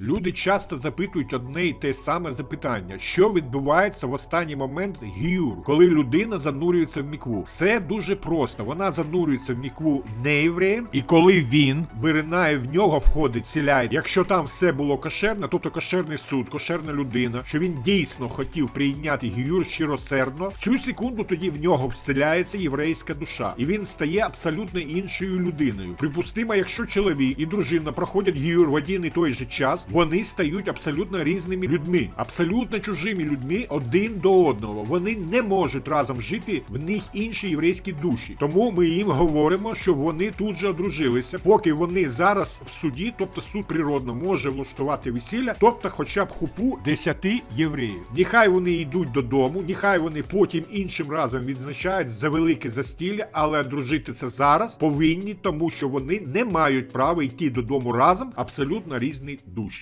Люди часто запитують одне й те саме запитання: що відбувається в останній момент гіюр, коли людина занурюється в мікву. Все дуже просто. Вона занурюється в мікву неєвреєм, і коли він виринає в нього, входить ціляє. Якщо там все було кошерно, тобто кошерний суд, кошерна людина, що він дійсно хотів прийняти гіюр щиросердно, цю секунду тоді в нього вселяється єврейська душа, і він стає абсолютно іншою людиною. Припустимо, якщо чоловік і дружина проходять гіюр в один і той же вони стають абсолютно різними людьми, абсолютно чужими людьми один до одного. Вони не можуть разом жити, в них інші єврейські душі. Тому ми їм говоримо, що вони тут же одружилися, поки вони зараз в суді, тобто суд природно може влаштувати весілля, тобто, хоча б хупу 10 євреїв. Нехай вони йдуть додому, нехай вони потім іншим разом відзначають за велике застілля, але дружити це зараз повинні, тому що вони не мають права йти додому разом абсолютно різні душі.